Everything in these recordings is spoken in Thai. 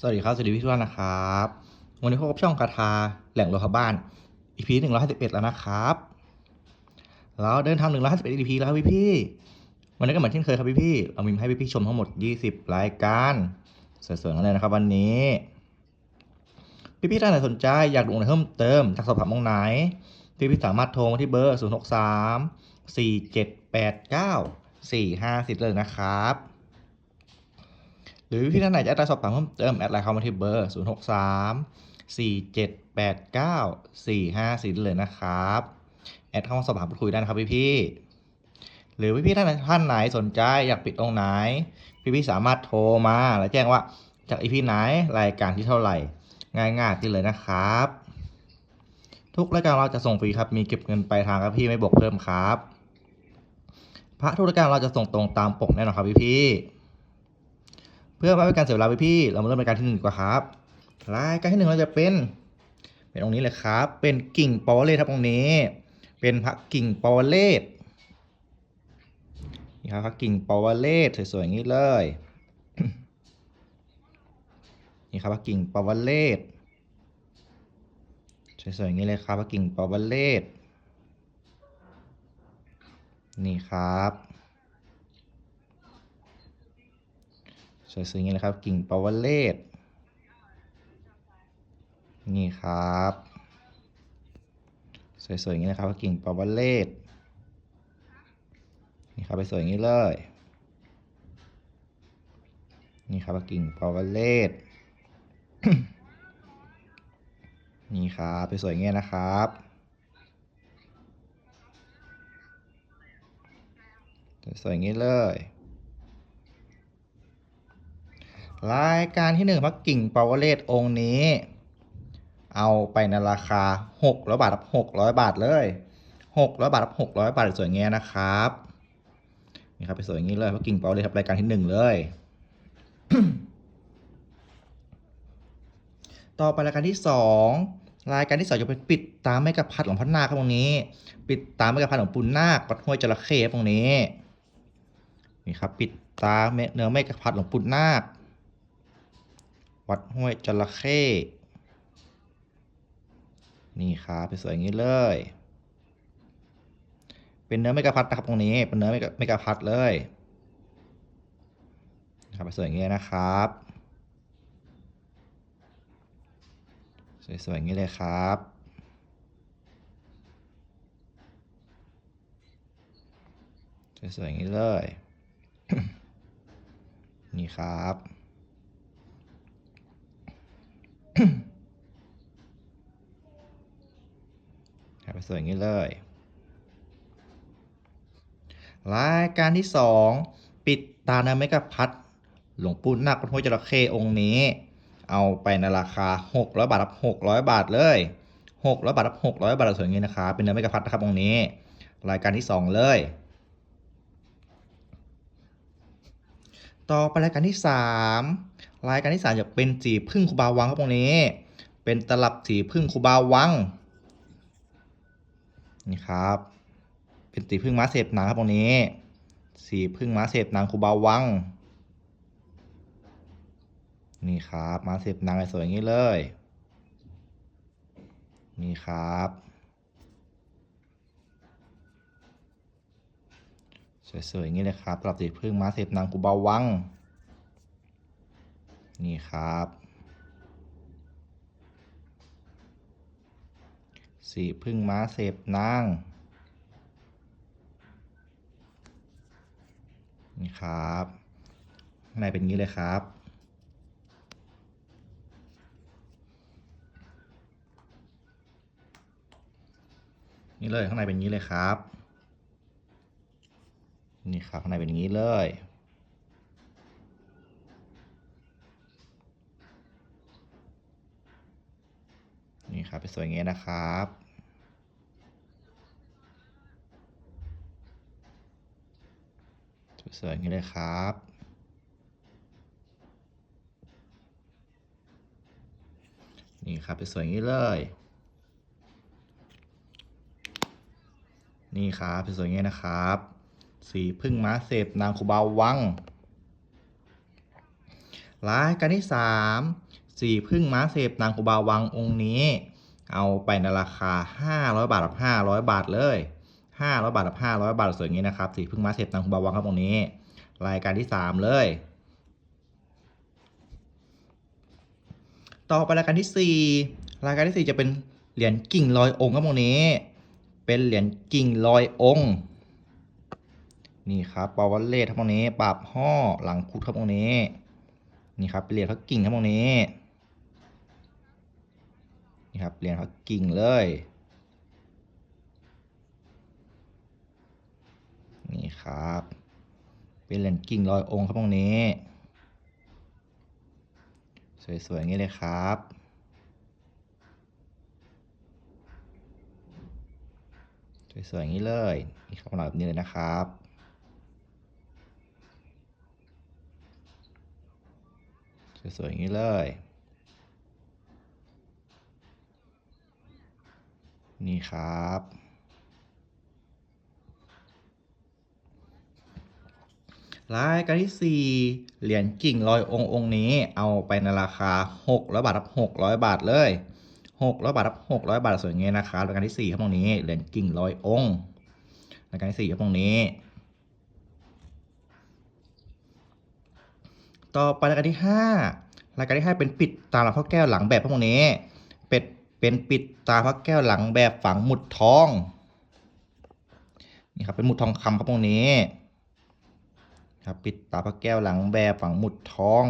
สวัสดีครับสวัสดีพี่ทุกท่านนะครับ วันนี้พบกับช่องคาทาแหล่งโลคาบ้าน EP หนึ่งร้อยห้าสิบเอ็ดแล้วนะครับเราเดินทางหนึ่งร้อยห้าสิบเอ็ด EP แล้วครับพี่พี่วันนี้ก็เหมือนเช่นเคยครับพี่พี่เรามีให้พี่พี่ๆชมทั้งหมดยี่สิบรายการสวยๆกันเลยนะครับ วันนี้ พี่พี่ๆท่านไหนสนใจอยากดูอะไรเพิ่มเติมจากสอบถามตรงไหน พี่พี่ๆสามารถโทรมาที่เบอร์ศูนย์หกสามสี่เจ็ดแปดเก้าสี่ห้าสิบเลยนะครับ รือพี่ท่านไหนจะแอดไลน์สอบถามเพิ่มเติมแอดไลน์เข้ามาที่เบอร์ 0 6 3 4 7 8 9 4 5 4เลยนะครับ แอดเข้ามาสอบถามพูดคุยได้นะครับพี่พี่หรือพี่พี่ท่านไหนท่านไหนสนใจอยากปิดตรงไหน พี่พี่สามารถโทรมาแล้วแจ้งว่าจากอีพีไหนรายการที่เท่าไหร่ ง่ายๆที่เลยนะครับ ทุกรายการเราจะส่งฟรีครับมีเก็บเงินไปลายทางครับพี่ไม่บวกเพิ่มครับ พระทุกรายการเราจะส่งตรงตามปกแน่นอนครับพี่พี่ เพื่อไม่เป็นการเสียเวลาไปพี่ เรามาเริ่มรายการที่หนึ่งดีกว่าครับ รายการที่หนึ่งเราจะเป็น เป็นตรงนี้เลยครับ เป็นกิ่งปอเลตครับตรงนี้ เป็นพระกิ่งปอเลตนี่ครับพระกิ่งปอเลตสวยๆอย่างนี้เลย นี่ครับพระกิ่งปอเลตสวยๆอย่างนี้เลยครับพระกิ่งปอเลตนี่ครับ สวยๆอย่างนี้เลยครับ กิ่งปาวเลตนี่ครับ สวยๆอย่างนี้นะครับ กิ่งปาวเลตนี่ครับไปสวยอย่างนี้เลย นี่ครับกิ่งปาวเลตนี่ครับไปสวยอย่างนี้นะครับสวยๆอย่างนี้เลย รายการที่หนึ่งพักกิ่งปาวเลตองค์นี้ เอาไปในราคาหกร้อยบาทรับหกร้อยบาทเลยหกร้อยบาทรับหกร้อยบาทสวยงเงี้ยนะครับนี่ครับไปสวยอย่างนี้เลยพักกิ่งปาวเลตครับรายการที่หนึ่งเลย ต่อไปรายการที่สองรายการที่สองจะเป็นปิดตามไม่กระพัดหลวงพ่อนาคตรงนี้ ปิดตามไม่กระพัดหลวงปู่นาควัดห้วยจระเข้ตรงนี้นี่ครับ ปิดตาเนื้อไม่กระพัดหลวงปู่นาค วัดห้วยจระเข้นี่ครับสวยอย่างนี้เลย เป็นเนื้อไม่กะพัดนะครับตรงนี้เป็นเนื้อไม่กะพัดเลยครับสวยอย่างนี้นะครับ สวยๆอย่างนี้เลยครับสวยๆอย่างนี้เลย นี่ครับ ครับสวยอย่างนี้เลย รายการที่สองปิดตานาเมกะพัดหลวงปู่นาควัดห้วยจระเข้องค์นี้ เอาไปในราคา 600 บาทรับ 600 บาทเลย600บาทรับ600 บาทสวยอย่างนี้นะครับเป็นเนื้อเมกะพัดนะครับองค์นี้ รายการที่สองเลย ต่อไปรายการที่สาม รายการที่สามจะเป็นสีพึ่งคูบาวังครับตรงนี้ เป็นตลับสีพึ่งคูบาวังนี่ครับ เป็นสีพึ่งม้าเสพหนังครับตรงนี้ สีพึ่งม้าเสพหนังคูบาวัง นี่ครับม้าเสพหนังสวยอย่างนี้เลย นี่ครับสวยๆอย่างนี้เลยครับตลับสีพึ่งม้าเสพหนังคูบาวัง นี่ครับ สีพึ่งม้าเสพนาง นี่ครับข้างในเป็นงนี้เลยครับนี่เลยข้างในเป็นงนี้เลยครับ นี่ครับข้างในเป็นงนี้เลย นี่ครับเป็นสวยงี้นะครับสวยอย่างนี้เลยครับ นี่ครับเป็นสวยอย่างนี้เลย นี่ครับเป็นสวยอย่างนี้นะครับ สีพึ่งม้าเสพนางคูบาวังรายการที่สามสีพึ่งม้าเสพนางกุบาวังองค์นี้ เอาไปในราคา 500 บาทกับ500 บาทเลย 500 บาทกับ500 บาทสวยอย่างนี้นะครับสีพึ่งมาเสพนางกุบาวังครับองนี้ รายการที่สามเลย ต่อไปรายการที่สี่รายการที่สี่จะเป็นเหรียญกิ่งลอยองค์ครับองนี้ เป็นเหรียญกิ่งลอยองค์นี่ครับปาววัลเล่ทั้งหมดนี้ปราบห่อหลังคุดทั้งหมดนี้ นี่ครับเป็นเหรียญพักกิ่งทั้งหมดนี้ นี่ครับเหรียญพักกิ่งเลยนี่ครับ เป็นเหรียญกิ่งลอยองค์ครับตรงนี้ สวยๆอย่างนี้เลยครับสวยๆอย่างนี้เลยนี่ครับขนาดแบบนี้เลยนะครับสวยๆอย่างนี้เลย นี่ครับ รายการที่ 4 เหรียญกิ่งลอยองค์องค์นี้เอาไปในราคา 600 บาทรับ 600 บาทเลย 600 บาทรับ 600 บาทสวยอย่างนี้นะครับรายการที่ 4 ครับตรงนี้ เหรียญกิ่งลอยองค์รายการที่4ครับตรงนี้ ต่อไปรายการที่ 5 รายการที่ 5 เป็นปิดตาหลังพระแก้วหลังแบบพวกนี้ เป็นปิดตาพระแก้วหลังแบบฝังหมุดทอง นี่ครับเป็นหมุดทองคำครับพวกนี้ ครับปิดตาพระแก้วหลังแบบฝังหมุดทอง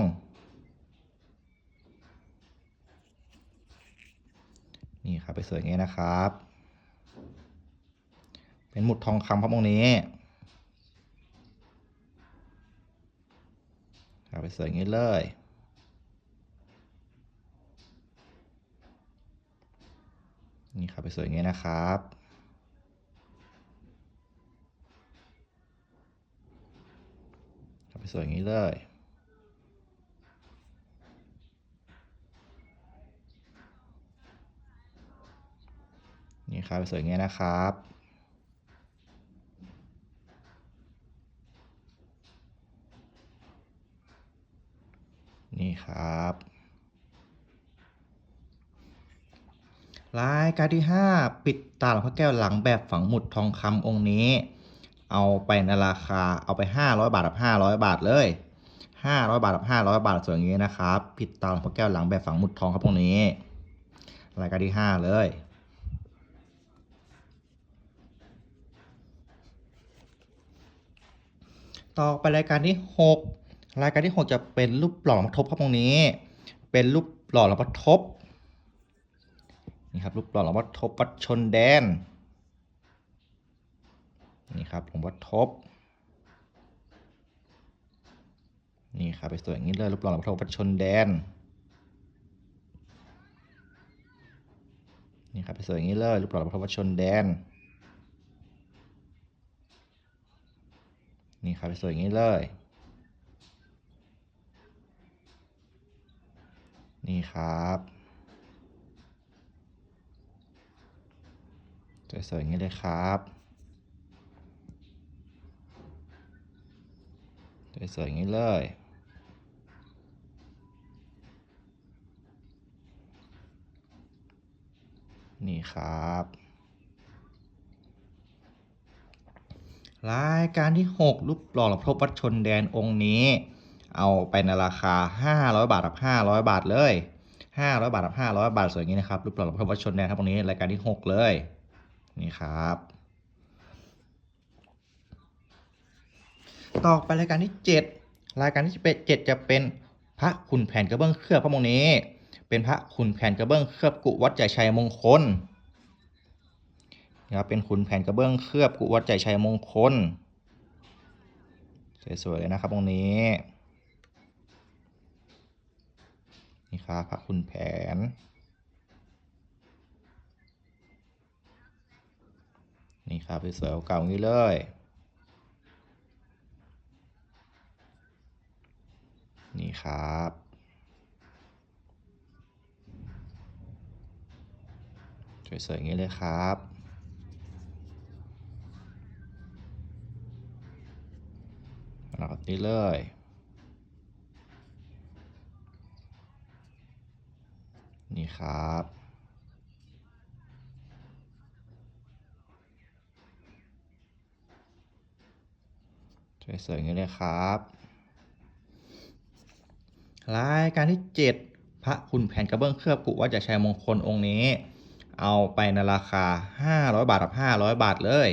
นี่ครับไปสวยงี้นะครับ เป็นหมุดทองคำครับพวกนี้ครับไปสวยงี้เลย นี่ครับไปสวยอย่างนี้นะครับ ไปสวยอย่างนี้เลยนี่ครับไปสวยอย่างนี้นะครับ นี่ครับ รายการที่ 5 ปิดตาหลวงพ่อแก้วหลังแบบฝังหมุดทองคำองค์นี้ เอาไปในราคาเอาไป 500 บาทกับ500 บาทเลย 500 บาทกับ500 บาทส่วนอย่างนี้นะครับ ปิดตาหลวงพ่อแก้วหลังแบบฝังหมุดทองครับพวกนี้ รายการที่ 5 เลยต่อไปรายการที่ 6 รายการที่ 6 จะเป็นรูปหล่อหลวงพ่อทบครับตรงนี้ เป็นรูปหล่อหลวงพ่อทบ นี่ครับรูปหล่อหลวงพ่อทบวัดชนแดนนี่ครับหลวงพ่อทบนี่ครับไปสวยอย่างนี้เลยรูปหล่อหลวงพ่อทบวัดชนแดนนี่ครับไปสวยอย่างนี้เลยรูปหล่อหลวงพ่อทบวัดชนแดนนี่ครับไปสวยอย่างนี้เลยนี่ครับ สวยๆอย่างนี้เลยครับสวยๆอย่างนี้เลยนี่ครับ รายการที่ 6 รูปหล่อหลวงพ่อวัดชนแดนองค์นี้ เอาไปในราคา 500 บาทกับ500 บาทเลย 500 บาทกับ500 บาทสวยอย่างนี้นะครับ รูปหล่อหลวงพ่อวัดชนแดนครับตรงนี้รายการที่ 6 เลย นี่ครับ ต่อไปรายการที่ 7 รายการที่7จะเป็นพระขุนแผนกระเบื้องเคลือบพระมงนี้ เป็นพระขุนแผนกระเบื้องเคลือบกุวัดใจชัยมงคลนะครับเป็นขุนแผนกระเบื้องเคลือบกุวัดใจชัยมงคลสวยๆเลยนะครับตรงนี้ นี่ครับพระขุนแผน นี่ครับสวยเก่าๆนี้เลย นี่ครับ สวยๆงี้เลยครับนะครับนี่เลยนี่ครับ สวยๆอย่างนี้เลยครับรายการที่ 7 พระคุณแผ่นกระเบื้องเคลือบกุวัดจากชัยมงคลองค์นี้ เอาไปในราคา 500 บาทกับ500 บาทเลย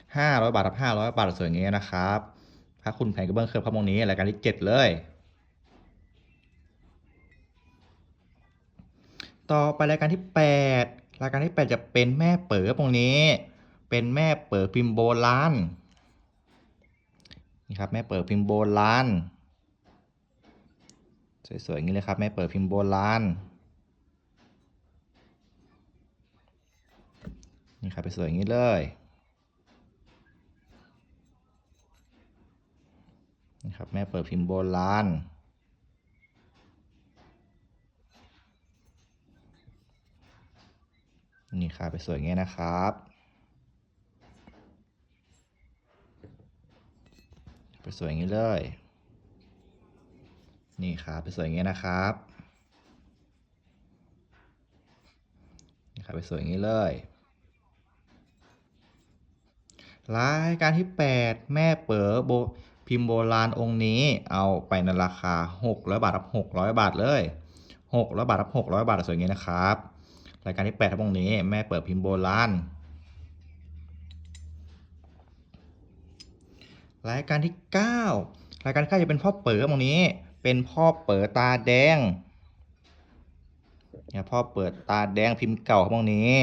500 บาทกับ500 บาทสวยอย่างนี้นะครับ พระคุณแผ่นกระเบื้องเคลือบพระองค์นี้รายการที่ 7 เลย ต่อไปรายการที่ 8 รายการที่ 8 จะเป็นแม่เป๋อตรงนี้ เป็นแม่เป๋อพิมพ์โบราณ นี่ครับแม่เป๋อพิมพ์โบราณสวยๆอย่างนี้เลยครับแม่เป๋อพิมพ์โบราณนี่ครับไปสวยอย่างนี้เลยนี่ครับแม่เปิดพิมพ์โบราณนี่ครับไปสวยอย่างเงี้ยนะครับ ไปสวยอย่างนี้เลย นี่ครับไปสวยอย่างเงี้นะครับนี่ครับไปสวยอย่างนี้เลยรายการที่ 8 แม่เป๋อโบพิมพ์โบราณองค์นี้เอาไปในราคา 600 บาทรับ 600 บาทเลย600บาทรับ600 บาทสวยอย่างนี้นะครับ รายการที่8ทั้งองค์นี้แม่เปิดพิมพ์โบราณ รายการที่ 9 รายการที่9จะเป็นพ่อเป๋อตรงนี้ เป็นพ่อเป๋อตาแดงเนี่ยพ่อเปิดตาแดงพิมพ์เก่าตรงนี้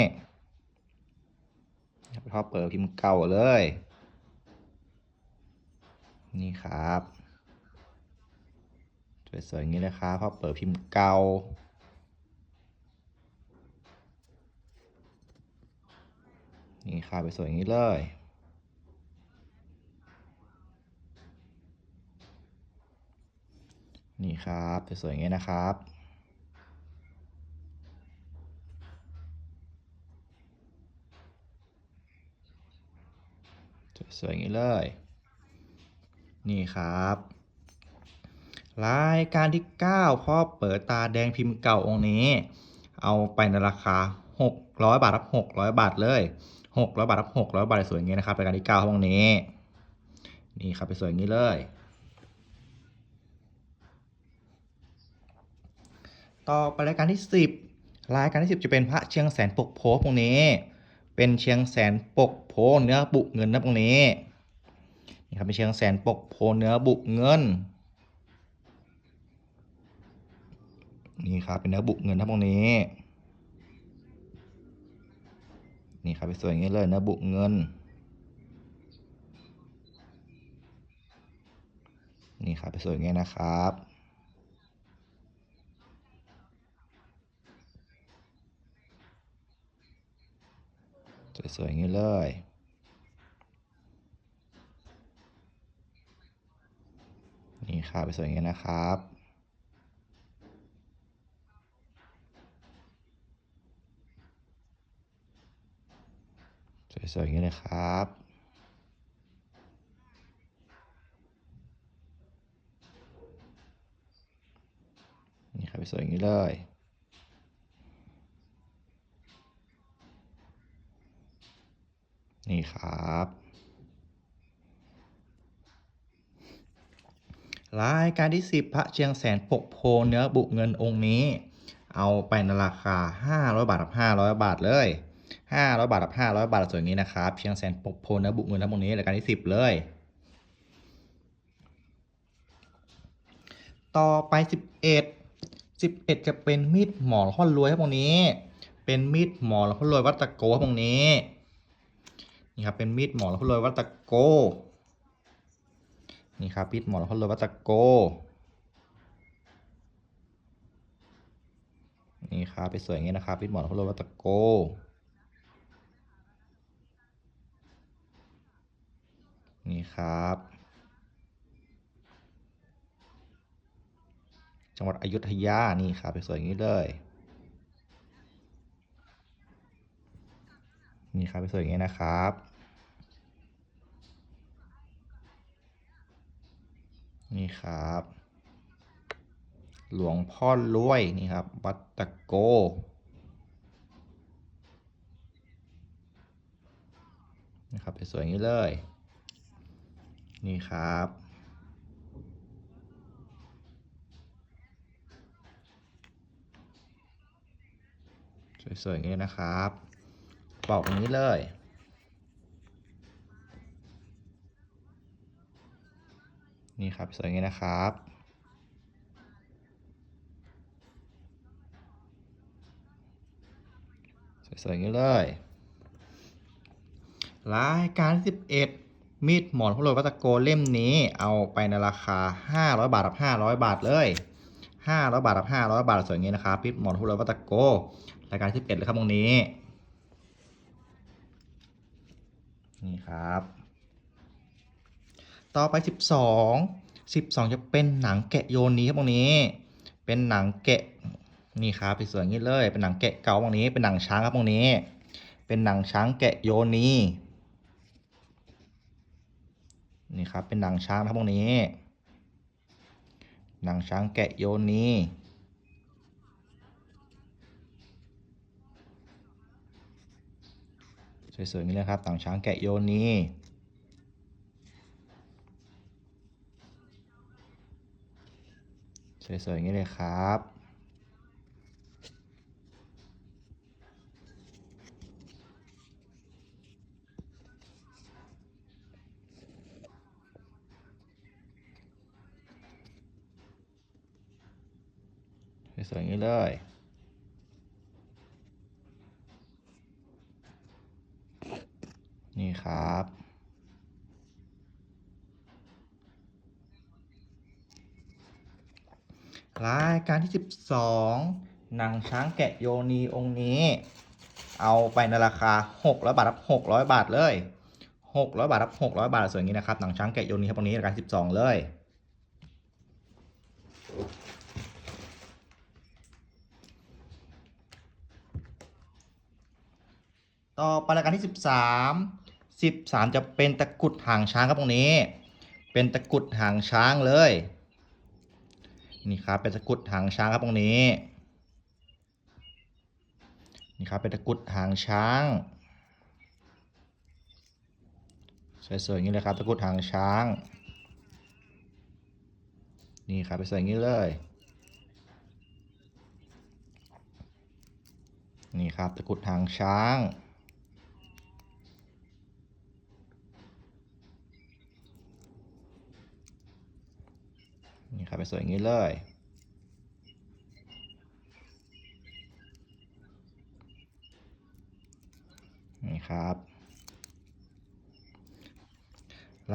พ่อเปิดพิมพ์เก่าเลย นี่ครับสวยๆอย่างนี้เลยครับพ่อเปิดพิมพ์เก่านี่ครับไปสวยอย่างนี้เลย นี่ครับสวยๆอย่างนี้นะครับสวยๆอย่างนี้เลย นี่ครับรายการที่ 9 พ่อเปิดตาแดงพิมพ์เก่าองค์นี้ เอาไปในราคา 600 บาทรับ 600 บาทเลย 600 บาทรับ 600 บาทสวยอย่างนี้นะครับรายการที่9องนี้ นี่ครับไปสวยอย่างนี้เลย ต่อไปรายการที่ 10 รายการที่ 10 จะเป็นพระเชียงแสนปกโพตรงนี้ เป็นเชียงแสนปกโพเนื้อบุเงินนะตรงนี้นี่ครับเป็นเชียงแสนปกโพเนื้อบุเงินนี่ครับเป็นเนื้อบุเงินนะตรงนี้นี่ครับไปสวยอย่างนี้เลยเนื้อบุเงินนี่ครับไปสวยอย่างนี้นะครับ สวยๆอย่างนี้เลยนี่ครับไปสวยอย่างนี้นะครับสวยๆอย่างนี้เลยครับนี่ครับไปสวยอย่างนี้เลย นี่ครับ รายการที่ 10 พระเชียงแสนปกโพเนื้อบุเงินองค์นี้ เอาไปในราคา 500 บาทกับ500 บาทเลย 500 บาทกับ500 บาทสวยอย่างนี้นะครับ เชียงแสนปกโพเนื้อบุเงินทั้งหมดนี้รายการที่ 10 เลย ต่อไป 11 11 จะเป็นมีดหมอนข้อนรวยครับตรงนี้ เป็นมีดหมอนข้อนรวยวัตะโกครับตรงนี้ นี่ครับเป็นมีดหมอนข้อนรวยวัตะโก นี่ครับมีดหมอนข้อนรวยวัตะโก นี่ครับไปสวยอย่างนี้นะครับมีดหมอนข้อนรวยวัตะโกนี่ครับ จังหวัดอยุธยา นี่ครับไปสวยอย่างนี้เลย นี่ครับไปสวยอย่างนี้นะครับ นี่ครับ หลวงพ่อรวยนี่ครับวัดตะโก นะครับสวยๆอย่างนี้เลย นี่ครับสวยๆอย่างนี้นะครับปอกอย่างนี้เลย นี่ครับสวยงี้นะครับ สวยๆงนี้เลยรายการที่11 มีดหมอนพโรยวัตโกเล่มนี้เอาไปในราคา 500 บาทกับ500 บาทเลย 500 บาทกับ500 บาทสวยงี้นะครับมีดหมอนพโรยวัตโกรายการที่11เลยครับตรงนี้ นี่ครับ ต่อไป 12 12 จะเป็นหนังแกะโยนนี้ครับตรงนี้ เป็นหนังแกะนี่ครับสวยๆอย่างนี้เลย เป็นหนังแกะเก่าตรงนี้ เป็นหนังช้างครับตรงนี้ เป็นหนังช้างแกะโยนีนี่ครับ เป็นหนังช้างครับตรงนี้ หนังช้างแกะโยนีสวยๆนี้เลยครับหนังช้างแกะโยนี สวยๆอย่างนี้เลยครับสวยๆอย่างนี้เลยนี่ครับ รายการที่ 12หนังช้างแกะโยนีองค์นี้ เอาไปในราคา600บาทรับ600 บาทเลย 600 บาทรับ600 บาทสวยอย่างนี้นะครับหนังช้างแกะโยนีครับตรงนี้รายการ12 เลย ต่อไปรายการที่ 13 13 จะเป็นตะกุดหางช้างครับตรงนี้ เป็นตะกุดหางช้างเลย นี่ครับเป็นตะกุดหางช้างครับตรงนี้นี่ครับเป็นตะกุดหางช้างสวยๆอย่างนี้เลยครับตะกุดหางช้าง นี่ครับเป็นสวยอย่างนี้เลยนี่ครับตะกุดหางช้าง นี่ครับเป็นสวยอย่างนี้เลย นี่ครับ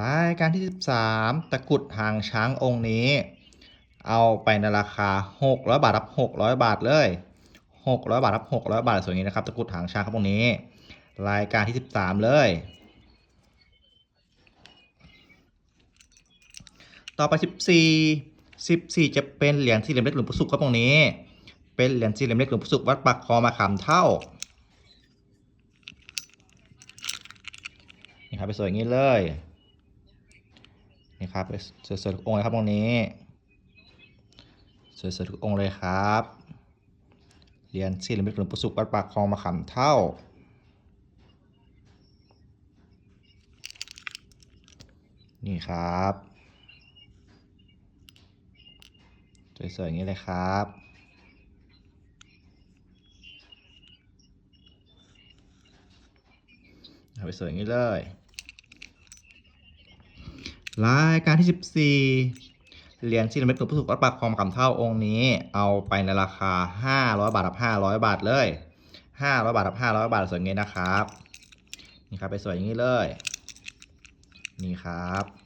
รายการที่ 13 ตะกุดหางช้างองค์นี้ เอาไปในราคา 600 บาทรับ 600 บาทเลย 600 บาทรับ 600 บาทสวยอย่างนี้นะครับ ตะกุดหางช้างครับตรงนี้ รายการที่ 13 เลย ต่อไป 14 14 จะเป็นเหรียญสี่เหลี่ยมเล็กหลวงปู่สุขครับตรงนี้ เป็นเหรียญสี่เหลี่ยมเล็กหลวงปู่สุขวัดปากคลองมาขามเท่านี่ครับไปสวยอย่างนี้เลยนี่ครับไปสวยๆทุกองค์เลยครับตรงนี้สวยๆทุกองค์เลยครับเหรียญสี่เหลี่ยมเล็กหลวงปู่สุขวัดปากคลองมาขามเท่านี่ครับ สวยๆอย่างนี้เลยครับ เอาไปสวยอย่างนี้เลยรายการที่ 14 เหรียญซีรามิกหลวงปู่สุขวัดปากคลองคำเท่าองค์นี้ เอาไปในราคา 500 บาทกับ500 บาทเลย 500 บาทกับ500 บาทสวยงี้นะครับ นี่ครับไปสวยอย่างนี้เลย นี่ครับ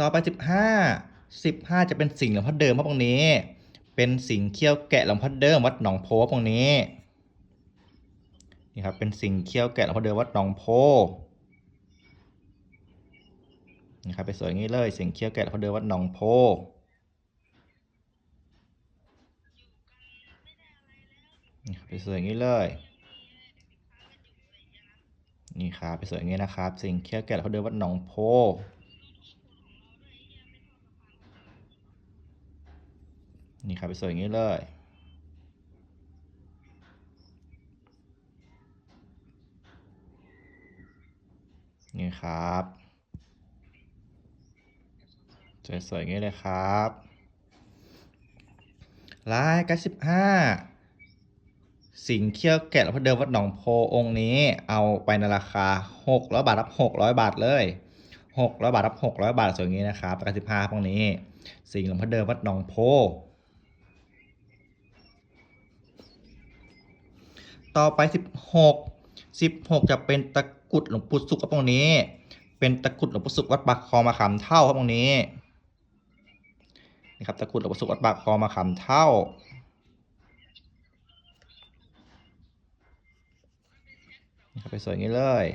ต่อไป 15 15 จะเป็นสิงหลวงพ่อเดิมครับตรงนี้ เป็นสิงเขี้ยวแกะหลวงพ่อเดิมวัดหนองโพครับตรงนี้นี่ครับเป็นสิงเขี้ยวแกะหลวงพ่อเดิมวัดหนองโพนี่ครับไปสวยงี้เลยสิงเขี้ยวแกะหลวงพ่อเดิมวัดหนองโพนี่ครับไปสวยงี้เลยนี่ครับไปสวยงี้นะครับ สิงเขี้ยวแกะหลวงพ่อเดิมวัดหนองโพ นี่ครับไปสวยอย่างนี้เลย นี่ครับสวยๆอย่างนี้เลยครับลายกัสิบห้าสิงเขี้ยวแกะหลวงพ่อเดิมวัดหนองโพองค์นี้ เอาไปในราคาหกร้อยบาทรับหกร้อยบาทเลยหกร้อยบาทรับหกร้อยบาทสวยอย่างนี้นะครับกัสิบห้าพวกนี้ สิงหลวงพ่อเดิมวัดหนองโพ ต่อไปสิบหกสิบหกจะเป็นตะกุดหลวงปู่สุขครับตรงนี้ เป็นตะกุดหลวงปู่สุขวัดปากคลองมาขามเท่าครับตรงนี้นี่ครับตะกุดหลวงปู่สุขวัดปากคลองมาขามเท่านี่ครับไปสวยงี้เลย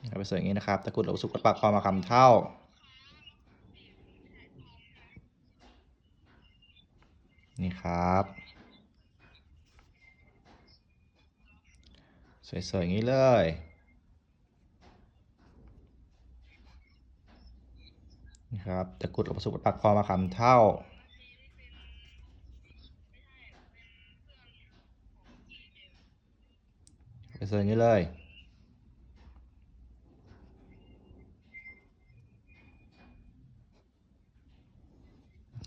นี่ครับไปสวยงี้นะครับตะกุดหลวงปู่สุขวัดปากคลองมาขามเท่า นี่ครับ สวยๆอย่างนี้เลยนี่ครับตะกรุดหลวงปู่สุขวัดปากคอมาขามเท่า ไปสวยอย่างนี้เลย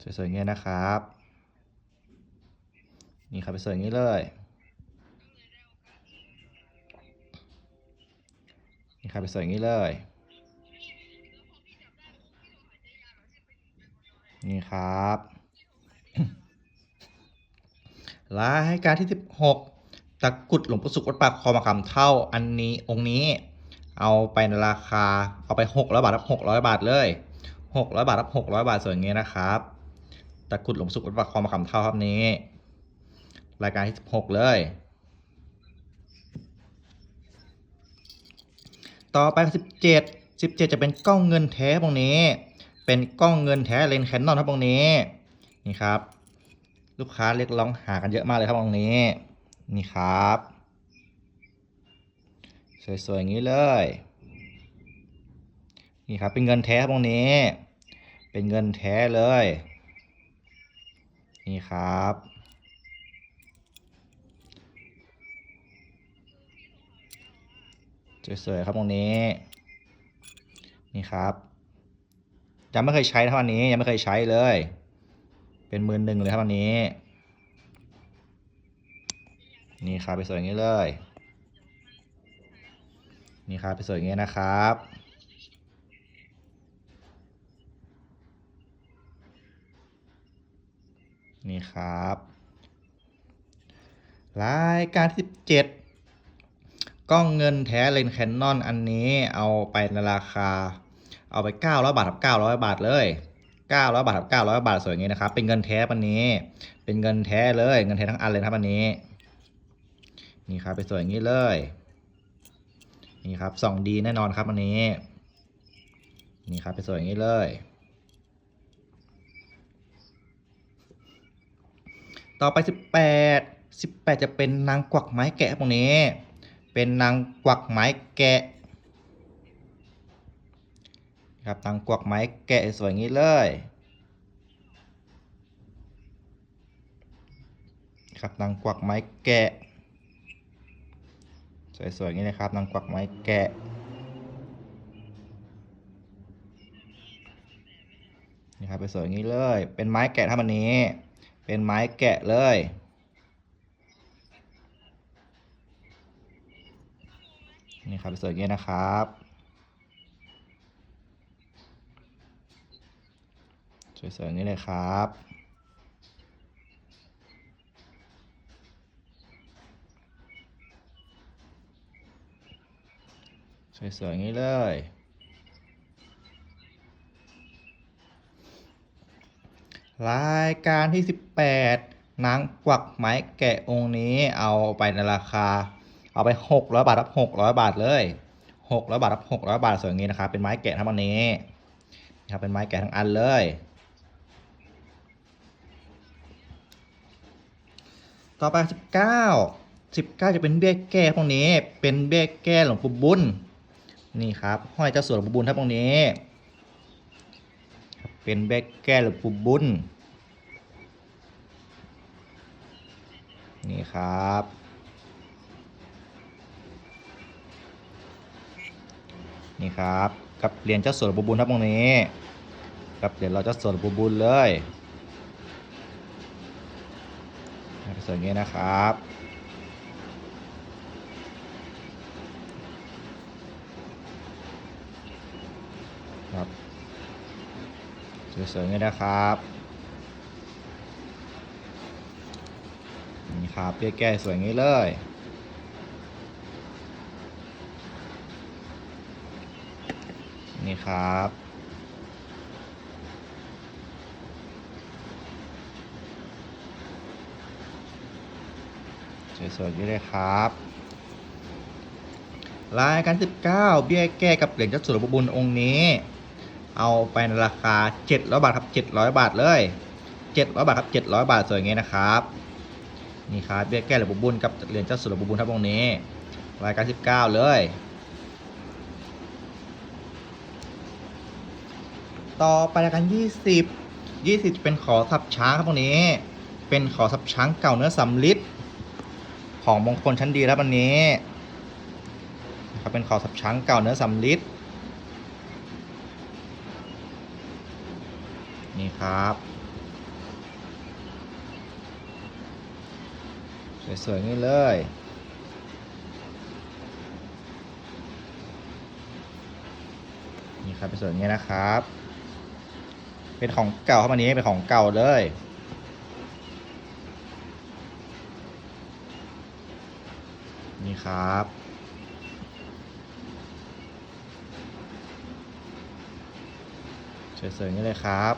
สวยๆอย่างนี้นะครับ นี่ครับไปสวยอย่างนี้เลย นี่ครับไปสวยอย่างนี้เลย นี่ครับ รายการที่ 16 ตะกุดหลวงปู่สุขวัดปากคอมาคำเท่าอันนี้องค์นี้ เอาไปในราคา เอาไป600บาทรับ600 บาทเลย600บาทรับ600 บาทส่วนอย่างนี้นะครับตะกุดหลวงปู่สุขวัดปากคอมาคำเท่าครับนี้ รายการที่16 เลย ต่อไป 17 17 จะเป็นกล้องเงินแท้ตรงนี้ เป็นกล้องเงินแท้เลนส์แคนนอนครับตรงนี้ นี่ครับ ลูกค้าเรียกร้องหากันเยอะมากเลยครับตรงนี้ นี่ครับ สวยๆอย่างนี้เลย นี่ครับเป็นเงินแท้ครับตรงนี้ เป็นเงินแท้เลย นี่ครับ สวยๆครับตรงนี้ นี่ครับ ยังไม่เคยใช้เท่าันนี้ ยังไม่เคยใช้เลย เป็นมือหนึ่งเลยครับอันนี้ นี่ครับไปสวยอย่างนี้เลย นี่ครับไปสวยอย่างนี้นะครับนี่ครับ รายการที่ 17 กล้องเงินแท้เลนส์แคนนอนอันนี้เอาไปในราคา เอาไป 900 บาทกับ 900 บาทเลย 900 บาทกับ 900 บาทสวยอย่างนี้นะครับ เป็นเงินแท้ปันนี้ เป็นเงินแท้เลย เงินแท้ทั้งอันเลยครับอันนี้ นี่ครับไปสวยอย่างนี้เลย นี่ครับส่องดีแน่นอนครับอันนี้ นี่ครับไปสวยอย่างนี้เลย ต่อไป 18 18 จะเป็นนางกวักไม้แกะครับตรงนี้ เป็นนางกวักไม้แกะครับนางกวักไม้แกะสวยงี้เลยครับนางกวักไม้แกะ สวยๆอย่างนี้นะครับนางกวักไม้แกะนี่ครับไปสวยงี้เลย เป็นไม้แกะท่ามันนี้ เป็นไม้แกะเลย นี่ ครับสวยอย่างนี้นะครับสวยๆอย่างนี้เลยครับ สวยๆอย่างนี้เลย รายการที่ 18นางกวักไม้แกะองค์นี้เอาไปในราคา เอาไป 600 บาทรับ 600 บาทเลย 600 บาทรับ 600 บาทสวยอย่างนี้นะครับเป็นไม้แกะทั้งอันนี้นะครับเป็นไม้แกะทั้งอันเลยต่อไป 19 19 จะเป็นเบี้ยแก้พวกนี้ เป็นเบี้ยแก้หลวงปู่บุญ นี่ครับห้อยเจ้าสัวหลวงปู่บุญครับตรงนี้ เป็นแบกแก้หรือปูบุญ นี่ครับ นี่ครับกับเหรียญเจ้าสัวปูบุญครับตรงนี้กับเหรียญเราเจ้าสัวปูบุญเลยส่วนนี้นะครับครับสวยๆเลยนะครับนี่ครับเรียกแก้สวยงี้เลย นี่ครับ สวยๆนี่เลยครับรายการ 19 เบี้ยแก้กับเหรียญเจ้าสัวหลวงปู่บุญองค์นี้ เอาไปในราคา 700 บาทครับ 700 บาทเลย 700 บาทครับ 700 บาทสวยอย่างงี้นะครับ นี่ครับเบี้ยแก้หลวงปู่บุญกับเหรียญเจ้าสัวหลวงปู่บุญครับองค์นี้ รายการ 19 เลย ต่อไปรายการ20 20เป็นขอสับช้างครับตรงนี้ เป็นขอสับช้างเก่าเนื้อสำลิดของมงคลชั้นดีครับวันนี้นะครับเป็นขอสับช้างเก่าเนื้อสำลิดนี่ครับ สวยๆนี่เลยนี่ครับเป็นส่วนอย่างนี้นะครับ เป็นของเก่าครับอันนี้เป็นของเก่าเลยนี่ครับสวยๆนี้เลยครับ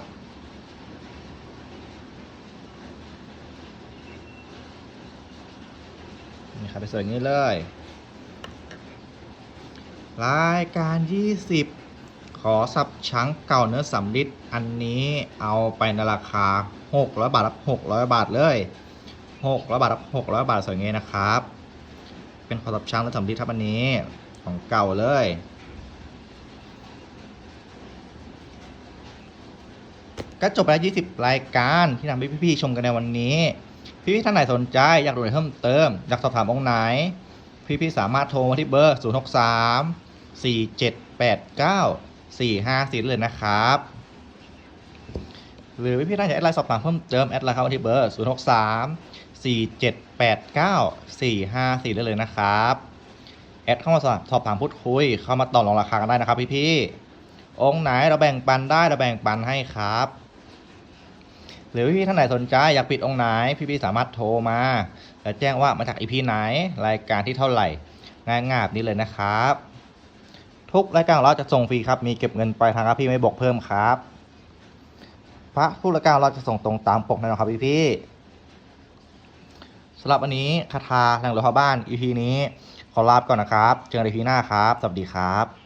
นี่ครับไปสวยอย่างนี้เลย รายการ 20 ขอสับช้างเก่าเนื้อสำลิดอันนี้เอาไปในราคา600บาทรับ600 บาทเลย600บาทรับ600 บาทสวยอย่างนี้นะครับ เป็นขอสับช้างเนื้อสำลิดครับอันนี้ของเก่าเลยก็จบไปแล้ว 20 รายการที่นำให้พี่ๆชมกันในวันนี้ พี่ๆท่านไหนสนใจอยากรู้อะไรเพิ่มเติม อยากสอบถามองค์ไหน พี่ๆสามารถโทรมาที่เบอร์ 0 6 3 4 7 8 9 4 5 4เลยนะครับ หรือพี่ๆท่านอยากแอดไลน์สอบถามเพิ่มเติมแอดไลน์เข้ามาที่เบอร์ 0 6 3 4 7 8 9 4 5 4ได้เลยนะครับแอดเข้ามาสอบถามพูดคุย เข้ามาต่อรองราคากันได้นะครับพี่ๆองค์ไหนเราแบ่งปันได้เราแบ่งปันให้ครับ หรือพี่ท่านไหนสนใจอยากปิดองค์ไหน พี่ๆสามารถโทรมาและแจ้งว่ามาจากอีพีไหนรายการที่เท่าไหร่ง่ายๆแบบนี้เลยนะครับ ทุกรายการของเราจะส่งฟรีครับ มีเก็บเงินปลายทางครับพี่ไม่บอกเพิ่มครับ พระทุกรายการเราจะส่งตรงตามปกแน่นอนครับพี่ๆสำหรับวันนี้คาถาแหล่งหลวงพ่อบ้านอีพีนี้ขอลาไปก่อนนะครับ เจอกันในพีหน้าครับ สวัสดีครับ